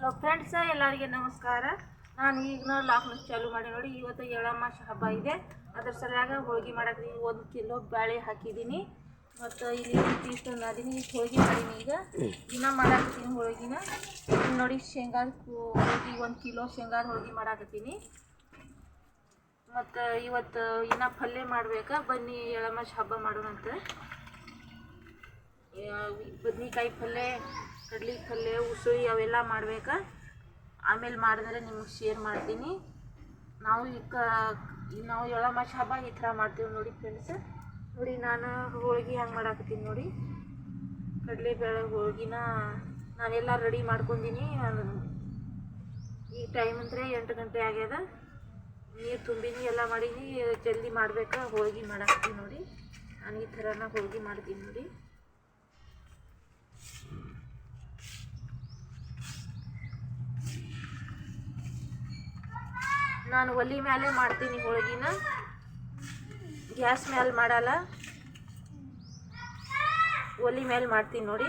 Hello friends ಎಲ್ಲರಿಗೆ ನಮಸ್ಕಾರ. ನಾನು ಈಗ ಲಾಕ್ಡೌನ್ ಚಾಲು ಮಾಡಿ ನೋಡಿ, ಇವತ್ತು ಎಳಮಾಸ ಹಬ್ಬ ಇದೆ. ಅದ್ರ ಸರಿಯಾಗ ಹೋಳಿಗೆ ಮಾಡಕ್ಕೆ ಒಂದು ಕಿಲೋ ಬ್ಯಾಳೆ ಹಾಕಿದ್ದೀನಿ. ಮತ್ತು ಇಲ್ಲಿ ಇಷ್ಟೊಂದು ಅದೀನಿ ಇಷ್ಟು ಹೋಳಿಗೆ ಮಾಡೀನಿ ಈಗ. ದಿನ ಮಾಡಾಕತ್ತೀನಿ ಹೋಳಿಗೆನ. ನೋಡಿ, ಶೇಂಗಾದ ಹೋಳಿಗೆ ಒಂದು ಕಿಲೋ ಶೇಂಗಾದ ಹೋಳಿಗೆ ಮಾಡಾಕತ್ತೀನಿ. ಮತ್ತು ಇವತ್ತು ಇನ್ನ ಪಲ್ಯ ಮಾಡ್ಬೇಕಾ? ಬನ್ನಿ ಎಳಮಾಸ ಹಬ್ಬ ಮಾಡೋಣಂತೆ. ಬದ್ನಿಕಾಯಿ ಪಲ್ಯ. ಕಡ್ಲಿ, ಪಲ್ಯ ಉಸುಳಿ ಅವೆಲ್ಲ ಮಾಡ್ಬೇಕಾ? ಆಮೇಲೆ ಮಾಡಿದ್ರೆ ನಿಮ್ಗೆ ಶೇರ್ ಮಾಡ್ತೀನಿ. ನಾವು ಈಗ ನಾವು ಎಳಮಾಸ ಹಬ್ಬ ಈ ಥರ ಮಾಡ್ತೀವಿ ನೋಡಿ ಫ್ರೆಂಡ್ಸ್ ನೋಡಿ ನಾನು ಹೋಳಿಗೆ ಹಂಗೆ ಮಾಡಾಕತ್ತೀನಿ ನೋಡಿ. ಕಡಲೆ ಬೇಳೆ ಹೋಳ್ಗಿನ ನಾನೆಲ್ಲ ರೆಡಿ ಮಾಡ್ಕೊಂಡೀನಿ. ಈ ಟೈಮ್ ಅಂದರೆ ಎಂಟು ಗಂಟೆ ಆಗ್ಯದ. ನೀರು ತುಂಬಿನಿ, ಎಲ್ಲ ಮಾಡೀನಿ. ಜಲ್ದಿ ಮಾಡ್ಬೇಕಾ? ಹೋಳಿಗೆ ಮಾಡಾಕತ್ತೀನಿ ನೋಡಿ. ನಾನು ಈ ಥರನ ಹೋಳಿಗೆ ಮಾಡ್ತೀನಿ ನೋಡಿ. ನಾನು ಒಲಿ ಮೇಲೆ ಮಾಡ್ತೀನಿ ಹೋಳ್ಗಿನ. ಗ್ಯಾಸ್ ಮೇಲೆ ಮಾಡಲ್ಲ. ಒಲಿ ಮೇಲೆ ಮಾಡ್ತೀನಿ ನೋಡಿ.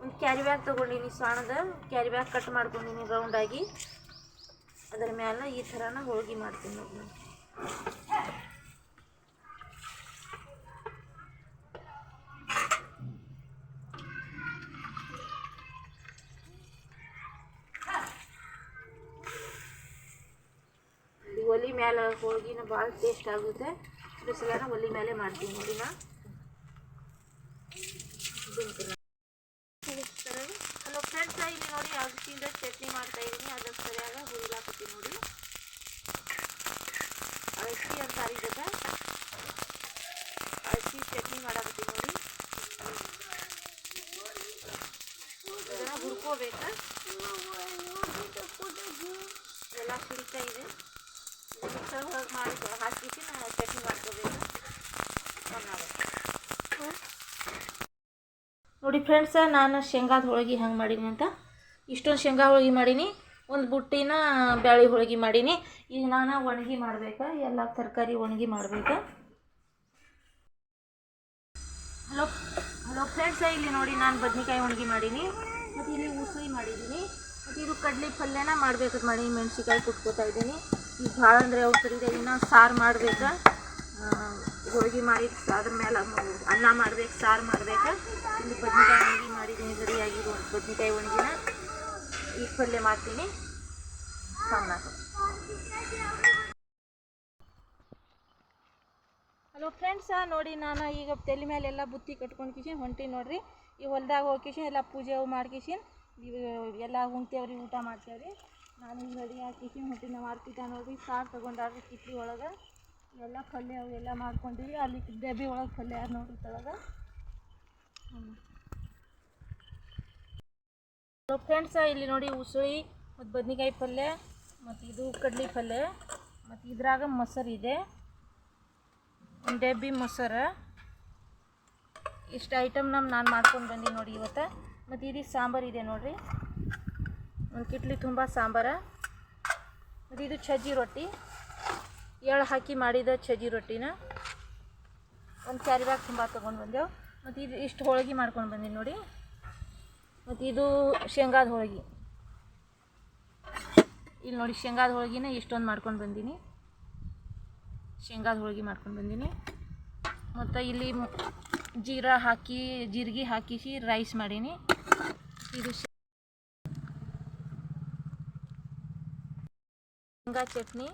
ಒಂದು ಕ್ಯಾರಿ ಬ್ಯಾಗ್ ತೊಗೊಂಡಿನಿ ಸಣ್ಣದ ಕ್ಯಾರಿ ಬ್ಯಾಗ್ ಕಟ್ ಮಾಡ್ಕೊಂಡಿನಿ ರೌಂಡಾಗಿ ಅದರ ಮೇಲೆ ಈ ಥರನ ಹೋಳಿಗೆ ಮಾಡ್ತೀನಿ ನೋಡಿ ಒಲಿ ಮೇಲೆ ಹೋಳ್ಗಿನ ಭಾಳ ಟೇಸ್ಟ್ ಆಗುತ್ತೆ ಅದ್ರ ಸಲ ಒಲಿ ಮೇಲೆ ಮಾಡ್ತೀನಿ ನೋಡಿ ನಾ ಹಲೋ ಫ್ರೆಂಡ್ಸ್ ಇಲ್ಲಿ ನೋಡಿ ಅಗಸಿಯಿಂದ ಚಟ್ನಿ ಮಾಡ್ತಾ ಇದ್ದೀನಿ ಅದ್ರ ಸರಿಯಾಗ ಹುರಿಲಾಕತ್ತೀನಿ ನೋಡಿ ಅಳಸಿ ಅಂತಾರೆ ಇದಕ್ಕೆ ಅಳಸಿ ಚಟ್ನಿ ಮಾಡಾಕತ್ತೀನಿ ನೋಡಿ ಇದನ್ನ ಹುರ್ಕೋಬೇಕಾ ಎಲ್ಲ ಸಿಡಿತಾ ಇದೆ ನೋಡಿ ಫ್ರೆಂಡ್ಸ ನಾನು ಶೇಂಗಾದ ಹೋಳಿಗೆ ಹೆಂಗೆ ಮಾಡೀನಿ ಅಂತ. ಇಷ್ಟೊಂದು ಶೇಂಗಾ ಹೋಳಿಗೆ ಮಾಡೀನಿ, ಒಂದು ಬುಟ್ಟಿನ ಬ್ಯಾಳಿ ಹೋಳಿಗೆ ಮಾಡೀನಿ. ಈಗ ನಾನು ಒಣಗಿ ಮಾಡಬೇಕು, ಎಲ್ಲ ತರಕಾರಿ ಒಣಗಿ ಮಾಡಬೇಕು. ಹಲೋ ಹಲೋ ಫ್ರೆಂಡ್ಸ ಇಲ್ಲಿ ನೋಡಿ ನಾನು ಬದ್ನಿಕಾಯಿ ಒಣಗಿ ಮಾಡೀನಿ. ಮತ್ತು ಇಲ್ಲಿ ಉಸಿ ಮಾಡಿದ್ದೀನಿ ಮತ್ತು ಇದು ಕಡಲೆ ಪಲ್ಯನ ಮಾಡಬೇಕು ಮಾಡಿ ಮೆಣಸಿಕಾಯಿ ಕುಟ್ಕೋತಾ ಇದ್ದೀನಿ. ಈಗ ಭಾಳ ಅಂದರೆ ಅವ್ಸರ ಇದೆ ಇನ್ನು ಸಾರು ಮಾಡ್ಬೇಕು. ಹೋಳಿಗೆ ಮಾಡಿ ಅದ್ರ ಮೇಲೆ ಅನ್ನ ಮಾಡ್ಬೇಕು, ಸಾರು ಮಾಡ್ಬೇಕು. ಇಲ್ಲಿ ಬದ್ನೆಕಾಯಿ ಒಣಗಿ ಮಾಡಿದ್ದೀನಿ ರೆಡಿಯಾಗಿ ಬದ್ನೆಕಾಯಿ ಒಣಗಿನ ಈ ಪಲ್ಯ ಮಾಡ್ತೀನಿ. ಸಾಂಬಾರು ಹಲೋ ಫ್ರೆಂಡ್ಸ ನೋಡಿ ನಾನು ಈಗ ತಲೆ ಮೇಲೆಲ್ಲ ಬುತ್ತಿ ಕಟ್ಕೊಂಡು ಕಿಶನ್, ಹೊಂಟಿ ನೋಡ್ರಿ. ಈ ಹೊಲ್ದಾಗ ಹೋಗಿ ಎಲ್ಲ ಪೂಜೆ ಮಾಡ್ಕಿಶನ್. ಎಲ್ಲ ಉಣ್ತೇವ್ರಿ, ಊಟ ಮಾಡ್ತೇವ್ರಿ. ನಾನು ಹಿಂಗೆ ರೆಡಿ ಕಿಚಿ ಹೊಂಟಿನ ಮಾರ್ಕೆಟ ನೋಡಿ. ಸಾರು ತೊಗೊಂಡಾರ್ರಿ ಕಿಟ್ಲಿ ಒಳಗೆ. ಎಲ್ಲ ಪಲ್ಯ ಅವು ಎಲ್ಲ ಮಾಡ್ಕೊಂಡಿವಿ. ಅಲ್ಲಿ ಡಬ್ಬಿ ಒಳಗೆ ಪಲ್ಯ ನೋಡ್ರಿ ತಳಗ. ಫ್ರೆಂಡ್ಸ ಇಲ್ಲಿ ನೋಡಿ ಉಸುಳಿ ಮತ್ತು ಬದನೆಕಾಯಿ ಪಲ್ಯ ಮತ್ತು ಇದು ಕಡ್ಲಿ ಪಲ್ಯ ಮತ್ತು ಇದ್ರಾಗ ಮೊಸರು ಇದೆ. ಒಂದು ಡಬ್ಬಿ ಮೊಸರು. ಇಷ್ಟು ಐಟಮ್ ನಮ್ಮ ನಾನು ಮಾಡ್ಕೊಂಡು ಬಂದೀನಿ ನೋಡಿ ಇವತ್ತು. ಮತ್ತು ಇದು ಸಾಂಬಾರು ಇದೆ ನೋಡಿರಿ. ಒಂದು ಕಿಟ್ಲಿ ತುಂಬ ಸಾಂಬಾರ. ಮತ್ತು ಇದು ಸಜ್ಜಿ ರೊಟ್ಟಿ. ಎಳ್ಳು ಹಾಕಿ ಮಾಡಿದ ಸಜ್ಜಿ ರೊಟ್ಟಿನ. ಒಂದು ಕ್ಯಾರಿ ಬ್ಯಾಗ್ ತುಂಬ ತೊಗೊಂಡು ಬಂದೆವು. ಮತ್ತು ಇದು ಇಷ್ಟು ಹೋಳಿಗೆ ಮಾಡ್ಕೊಂಡು ಬಂದೀನಿ ನೋಡಿ. ಮತ್ತು ಇದು ಶೇಂಗಾದ ಹೋಳಿಗೆ. ಇಲ್ಲಿ ನೋಡಿ ಶೇಂಗಾದ ಹೋಳಿಗೆನ ಇಷ್ಟೊಂದು ಮಾಡ್ಕೊಂಡು ಬಂದೀನಿ. ಶೇಂಗಾದ ಹೋಳಿಗೆ ಮಾಡ್ಕೊಂಡು ಬಂದೀನಿ. ಮತ್ತು ಇಲ್ಲಿ ಜೀರಾ ಹಾಕಿ, ಜೀರಿಗೆ ಹಾಕಿಸಿ ರೈಸ್ ಮಾಡೀನಿ. ಇದು ಶೇಂಗಾ ಚಟ್ನಿ,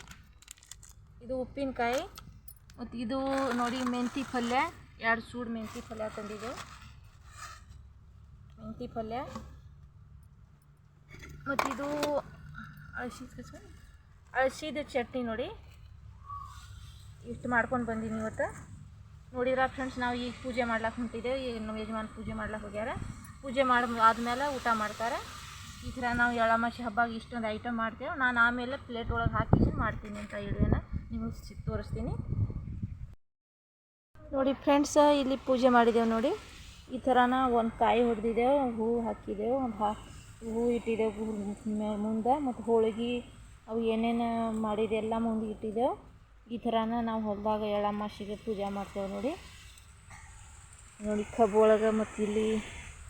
ಇದು ಉಪ್ಪಿನಕಾಯಿ, ಮತ್ತು ಇದು ನೋಡಿ ಮೆಂತಿ ಪಲ್ಯ, ಎರಡು ಸೂಡು ಮೆಂತಿ ಪಲ್ಯ ತಂದಿದೆ. ಮೆಂತಿ ಪಲ್ಯ, ಮತ್ತು ಇದು ಅಳಸಿದ ಅಳಸಿದ ಚಟ್ನಿ ನೋಡಿ. ಇಷ್ಟು ಮಾಡ್ಕೊಂಡು ಬಂದೀನಿ ಇವತ್ತು. ನೋಡಿದ್ರ ಫ್ರೆಂಡ್ಸ್ ನಾವು ಈಗ ಪೂಜೆ ಮಾಡ್ಲಾಕೆ ಹೊಂಟಿದ್ದೇವೆ ಈಗ ನಮ್ಮ ಯಜಮಾನ್ ಪೂಜೆ ಮಾಡ್ಲಾಕೆ ಹೋಗ್ಯಾರ. ಪೂಜೆ ಮಾಡಿ ಆದಮೇಲೆ ಊಟ ಮಾಡ್ತಾರೆ. ಈ ಥರ ನಾವು ಎಳ್ಳಮಾಸಿ ಹಬ್ಬಾಗ ಇಷ್ಟೊಂದು ಐಟಮ್ ಮಾಡ್ತೇವೆ. ನಾನು ಆಮೇಲೆ ಪ್ಲೇಟ್ ಒಳಗೆ ಹಾಕಿ ಮಾಡ್ತೀನಿ ಅಂತ ಹೇಳಿದೆ ನಿಮಗೆ ಸಿ- ತೋರಿಸ್ತೀನಿ. ನೋಡಿ ಫ್ರೆಂಡ್ಸ್ ಇಲ್ಲಿ ಪೂಜೆ ಮಾಡಿದ್ದೇವೆ ನೋಡಿ. ಈ ಥರನ ಒಂದು ಕಾಯಿ ಹೊಡೆದಿದ್ದೆವು ಹೂವು ಹಾಕಿದ್ದೆವು ಒಂದು ಹಾ ಹೂವು ಇಟ್ಟಿದ್ದೆವು ಮುಂದೆ ಮತ್ತು ಹೋಳಿಗೆ ಅವು ಏನೇನು ಮಾಡಿದೆ ಎಲ್ಲ ಮುಂದೆ ಇಟ್ಟಿದ್ದೆವು ಈ ಥರನ ನಾವು ಹೊಲದಾಗ ಎಳ್ಳಮಾಸಿಗೆ ಪೂಜೆ ಮಾಡ್ತೇವೆ ನೋಡಿ. ನೋಡಿ ಕಬ್ಬು ಒಳಗೆ ಮತ್ತು ಇಲ್ಲಿ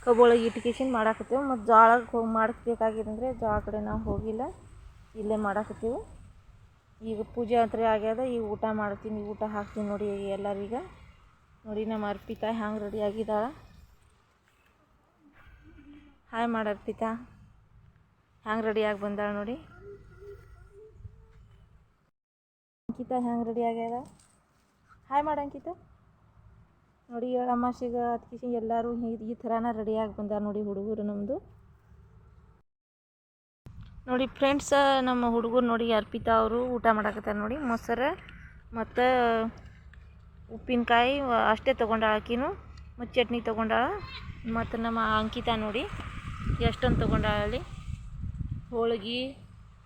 ಕಬ್ಬೊಳಗೆ ಇಟ್ಕೇಸಿಂದ ಮಾಡಾಕತ್ತೀವಿ ಮತ್ತು ಜೋಳ ಹೋಗಿ ಮಾಡಬೇಕಾಗಿದೆ ಅಂದರೆ ಜೋಳ ಕಡೆ ನಾವು ಹೋಗಿಲ್ಲ. ಇಲ್ಲೇ ಮಾಡಾಕತ್ತೀವಿ. ಈಗ ಪೂಜೆ ಅಂತ ಆಗ್ಯದ, ಈಗ ಊಟ ಮಾಡ್ತೀನಿ ಊಟ ಹಾಕ್ತೀನಿ ನೋಡಿ ಎಲ್ಲರಿಗೆ. ನೋಡಿ ನಮ್ಮ ಅರ್ಪಿತಾ ಹ್ಯಾಂಗೆ ರೆಡಿ ಆಗಿದ್ದಾಳೆ. ಹಾಯ್ ಮಾಡಿ ಅರ್ಪಿತಾ. ಹ್ಯಾಂಗೆ ರೆಡಿಯಾಗಿ ಬಂದಾಳೆ ನೋಡಿ. ಅಂಕಿತಾ ಹ್ಯಾಂಗೆ ರೆಡಿ ಆಗ್ಯದ? ಹಾಯ್ ಮಾಡು ಅಂಕಿತಾ. ನೋಡಿ ಅಮಾಸಿಗೆ ಅದಕ್ಕೆ ಎಲ್ಲರೂ ಈ- ಥರನ ರೆಡಿಯಾಗಿ ಬಂದಾರ ನೋಡಿ ಹುಡುಗರು ನಮ್ಮದು ನೋಡಿ ಫ್ರೆಂಡ್ಸ್ ನಮ್ಮ ಹುಡುಗರು ನೋಡಿ ಅರ್ಪಿತಾ ಅವರು ಊಟ ಮಾಡಾಕತ್ತಾರ ನೋಡಿ, ಮೊಸರು ಮತ್ತು ಉಪ್ಪಿನಕಾಯಿ ಅಷ್ಟೇ ತೊಗೊಂಡಾಳ ಆಕಿನೂ, ಮತ್ತು ಚಟ್ನಿ ತೊಗೊಂಡಾಳ, ಮತ್ತು ನಮ್ಮ ಅಂಕಿತಾ ನೋಡಿ ಎಷ್ಟೊಂದು ತೊಗೊಂಡಾಳ ಅಲ್ಲಿ. ಹೋಳ್ಗೆ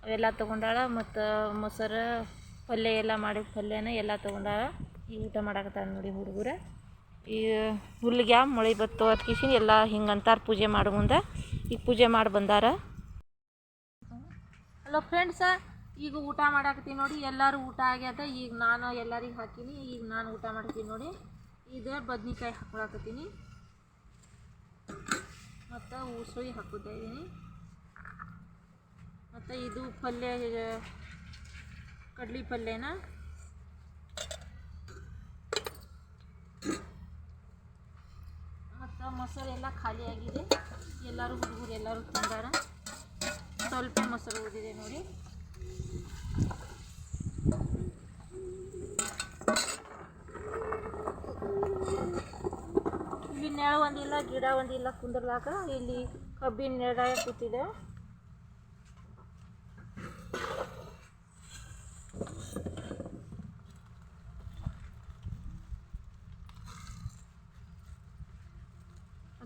ಅವೆಲ್ಲ ತೊಗೊಂಡಾಳ, ಮತ್ತು ಮೊಸರು ಪಲ್ಯ ಎಲ್ಲ ಮಾಡಿದ ಪಲ್ಯನ ಎಲ್ಲ ತೊಗೊಂಡಾಳ, ಈ ಊಟ ಮಾಡಾಕತ್ತಾರ ನೋಡಿ ಹುಡುಗರು. ಈ ಹುಲ್ಲಿಗೆ ಮಳೆ ಬತ್ತು ಅದಕ್ಕೆ ಎಲ್ಲ ಹಿಂಗೆ ಅಂತಾರೆ ಪೂಜೆ ಮಾಡೋ ಮುಂದೆ. ಈಗ ಪೂಜೆ ಮಾಡಿ ಬಂದಾರ. ಹಲೋ ಫ್ರೆಂಡ್ಸ, ಈಗ ಊಟ ಮಾಡಾಕತ್ತೀನಿ ನೋಡಿ, ಎಲ್ಲರೂ ಊಟ ಆಗ್ಯದ. ಈಗ ನಾನು ಎಲ್ಲರಿಗೆ ಹಾಕೀನಿ, ಈಗ ನಾನು ಊಟ ಮಾಡ್ತೀನಿ ನೋಡಿ. ಇದು ಬದ್ನಿಕಾಯಿ ಹಾಕೊಳಕತ್ತೀನಿ. ಮತ್ತು ಉಸುಳಿ ಹಾಕೋತಾ ಇದ್ದೀನಿ ಮತ್ತು ಇದು ಪಲ್ಯ, ಕಡ್ಲಿ ಪಲ್ಯನ? ಮತ್ತು ಮೊಸರು ಎಲ್ಲ ಖಾಲಿ ಎಲ್ಲರೂ ಹುಡುಗರು ಎಲ್ಲರೂ ತಿಂದಾರ. ಸ್ವಲ್ಪ ಮೊಸರು ಊದಿದೆ ನೋಡಿ. ಇಲ್ಲಿ ನೆಳ ಒಂದಿಲ್ಲ, ಗಿಡ ಒಂದಿಲ್ಲ ಕುಂದರ್ಲಾಕ ಇಲ್ಲಿ ಕಬ್ಬಿನ ನೆಡ ಕೂತಿದೆ.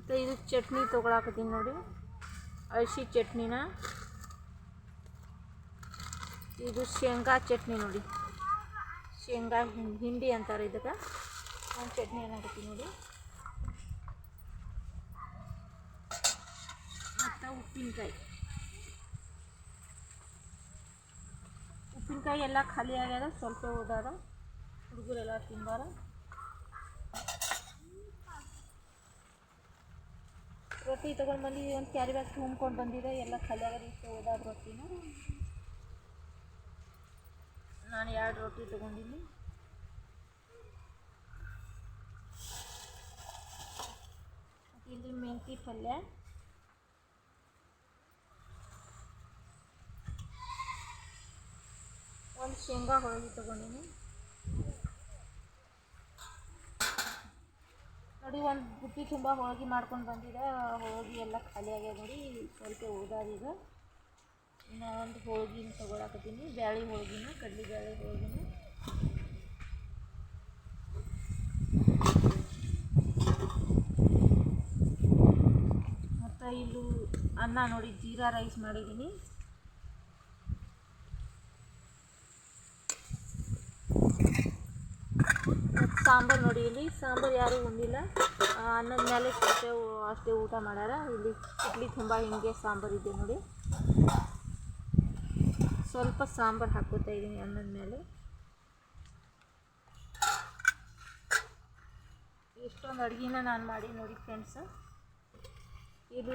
ಮತ್ತು ಇದು ಚಟ್ನಿ ತೊಗೊಳಕತ್ತೀನಿ ನೋಡಿ. ಅಳಿಸಿ ಚಟ್ನಿನ. ಇದು ಶೇಂಗಾ ಚಟ್ನಿ ನೋಡಿ. ಶೇಂಗಾ ಹಿಂಡಿ ಅಂತಾರೆ ಇದಕ್ಕೆ. ಒಂದು ಚಟ್ನಿ ಏನಾಗತ್ತೀನಿ ನೋಡಿ. ಮತ್ತು ಉಪ್ಪಿನಕಾಯಿ. ಉಪ್ಪಿನಕಾಯಿ ಎಲ್ಲ ಖಾಲಿ ಆಗ್ಯದ, ಸ್ವಲ್ಪ ಓದಾರ ಹುಡುಗರೆಲ್ಲ ತಿಂದಾರ. ರೊಟ್ಟಿ ತೊಗೊಂಡು ಬಂದು ಒಂದು ಕ್ಯಾರಿ ಬ್ಯಾಗ್ ತುಂಬ್ಕೊಂಡು ಬಂದಿದೆ. ಎಲ್ಲ ಖಾಲಿ ಆಗದ ಇಷ್ಟು ಉಳ್ದಾದ ರೊಟ್ಟಿನ. ನಾನು ಎರಡು ರೊಟ್ಟಿ ತೊಗೊಂಡಿನಿ. ಇಲ್ಲಿ ಮೆಂತಿ ಪಲ್ಯ. ಒಂದು ಶೇಂಗಾ ಹೋಳಿಗೆ ತೊಗೊಂಡಿನಿ. ನೋಡಿ, ಒಂದು ಬುಟ್ಟಿ ತುಂಬ ಹೋಳಿಗೆ ಮಾಡ್ಕೊಂಡು ಬಂದಿದೆ. ಹೋಳಿಗೆ ಎಲ್ಲ ಖಾಲಿ ಆಗ್ಯಾದ ನೋಡಿ, ಸ್ವಲ್ಪ ಈಗ ಇನ್ನು ಒಂದು ಹೋಳ್ಗಿನ ತೊಗೊಳಕತ್ತೀನಿ. ಬ್ಯಾಳಿ ಹೋಳ್ಗಿನ, ಕಡ್ಲಿ ಬ್ಯಾಳಿ ಹೋಳ್ಗಿನ. ಮತ್ತು ಇಲ್ಲೂ ಅನ್ನ ನೋಡಿ, ಜೀರಾ ರೈಸ್ ಮಾಡಿದ್ದೀನಿ ಸಾಂಬಾರು ನೋಡಿ ಇಲ್ಲಿ. ಸಾಂಬಾರು ಯಾರೂ ಉಂಡಿಲ್ಲ. ಅನ್ನದ ಮೇಲೆ ಸ್ವಲ್ಪ ಅಷ್ಟೇ ಊಟ ಮಾಡ್ಯಾರ ಇಲ್ಲಿ ಇಡ್ಲಿ ತುಂಬ ಹಿಂಗೆ ಸಾಂಬಾರು ಇದೆ ನೋಡಿ. ಸ್ವಲ್ಪ ಸಾಂಬಾರು ಹಾಕೋತಾ ಇದ್ದೀನಿ ಅನ್ನದ ಮೇಲೆ ಇಷ್ಟೊಂದು ಅಡುಗೆನ ನಾನು ಮಾಡಿ ನೋಡಿ ಫ್ರೆಂಡ್ಸ್ ಇದು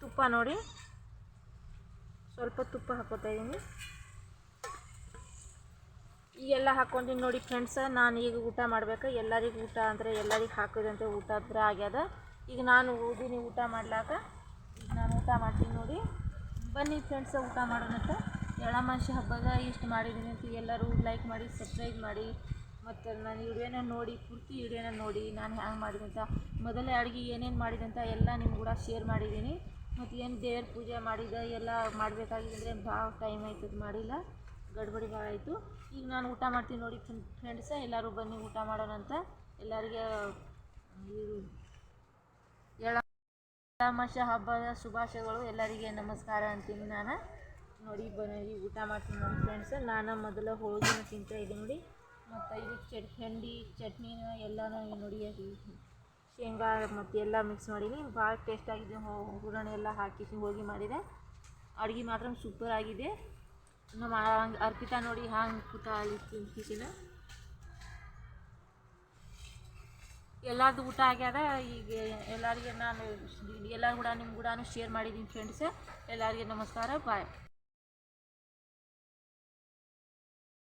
ತುಪ್ಪ ನೋಡಿ. ಸ್ವಲ್ಪ ತುಪ್ಪ ಹಾಕೋತಾ ಇದ್ದೀನಿ. ಈಗೆಲ್ಲ ಹಾಕ್ಕೊಂಡಿನಿ ನೋಡಿ ಫ್ರೆಂಡ್ಸ ನಾನು ಈಗ ಊಟ ಮಾಡ್ಬೇಕು. ಎಲ್ಲರಿಗೆ ಊಟ ಅಂದರೆ ಎಲ್ಲರಿಗೆ ಹಾಕೋದಂತೆ ಊಟ ಹತ್ರ ಆಗ್ಯದ. ಈಗ ನಾನು ಓದಿನಿ ಊಟ ಮಾಡ್ಲಾಕ. ಈಗ ನಾನು ಊಟ ಮಾಡ್ತೀನಿ ನೋಡಿ. ಬನ್ನಿ ಫ್ರೆಂಡ್ಸ ಊಟ ಮಾಡೋಣಂತ ಎಳಮಾಸಿ ಹಬ್ಬದ ಇಷ್ಟು ಮಾಡಿದ್ದೀನಿ ಅಂತ ಎಲ್ಲರೂ ಲೈಕ್ ಮಾಡಿ ಸಬ್ಸ್ಕ್ರೈಬ್ ಮಾಡಿ. ಮತ್ತು ನಾನು ವಿಡಿಯೋನ ನೋಡಿ, ಪೂರ್ತಿ ವಿಡಿಯೋನ ನೋಡಿ ನಾನು ಹ್ಯಾಂಗೆ ಮಾಡಿದೆ ಅಂತ. ಮೊದಲೇ ಅಡುಗೆ ಏನೇನು ಮಾಡಿದಂತ ಎಲ್ಲ ನಿಮ್ಮ ಕೂಡ ಶೇರ್ ಮಾಡಿದ್ದೀನಿ ಮತ್ತು ಏನು ದೇವ್ರ ಪೂಜೆ ಮಾಡಿದ ಎಲ್ಲ ಮಾಡಬೇಕಾಗಿದ್ರೆ ಭಾಳ ಟೈಮ್ ಆಯ್ತದ ಮಾಡಿಲ್ಲ. ಗಡ್ಬಡಿ ಭಾಳ ಆಯಿತು ಈಗ ನಾನು ಊಟ ಮಾಡ್ತೀನಿ ನೋಡಿ ಫ್ರೆಂಡ್ಸ ಎಲ್ಲರೂ ಬನ್ನಿ ಊಟ ಮಾಡೋಣ ಅಂತ. ಎಲ್ಲರಿಗೆ, ಇದು ಎಳ್ಳಮಾಸ ಹಬ್ಬದ ಶುಭಾಶಯಗಳು. ಎಲ್ಲರಿಗೆ ನಮಸ್ಕಾರ ಅಂತೀನಿ ನಾನು. ನೋಡಿ, ಬನ್ನಿ ಊಟ ಮಾಡ್ತೀನಿ ನೋಡಿ ಫ್ರೆಂಡ್ಸ್ ನಾನು ಮೊದಲು ಹೋಳಿಗೆನ ತಿಂತಾ ಇದೆ ನೋಡಿ. ಮತ್ತು ಇದು ಚಟ್ ಹೆಂಡಿ ಚಟ್ನಿನ ಎಲ್ಲನೂ ನೋಡಿ ಶೇಂಗಾ ಮತ್ತು ಎಲ್ಲ ಮಿಕ್ಸ್ ಮಾಡೀನಿ. ಭಾಳ ಟೇಸ್ಟಾಗಿದೆ ಹೂರಣ ಎಲ್ಲ ಹಾಕಿ ಹೋಳಿಗೆ ಮಾಡಿದೆ. ಅಡುಗೆ ಮಾತ್ರ ಸೂಪರ್ ಆಗಿದೆ. ನಮ್ಮ ಅರ್ಪಿತಾ ನೋಡಿ ಹ್ಯಾಂಗೆ ಕೂತ ಅಲ್ಲಿ ತಿಂತಿನ ಎಲ್ಲರದ್ದು ಊಟ ಆಗ್ಯದ ಈಗ ಎಲ್ಲರಿಗೆ ನಾನು ಎಲ್ಲರ ಕೂಡ ನಿಮ್ಮ ಕೂಡ ಶೇರ್ ಮಾಡಿದ್ದೀನಿ ಫ್ರೆಂಡ್ಸ್ ಎಲ್ಲರಿಗೆ ನಮಸ್ಕಾರ ಬಾಯ್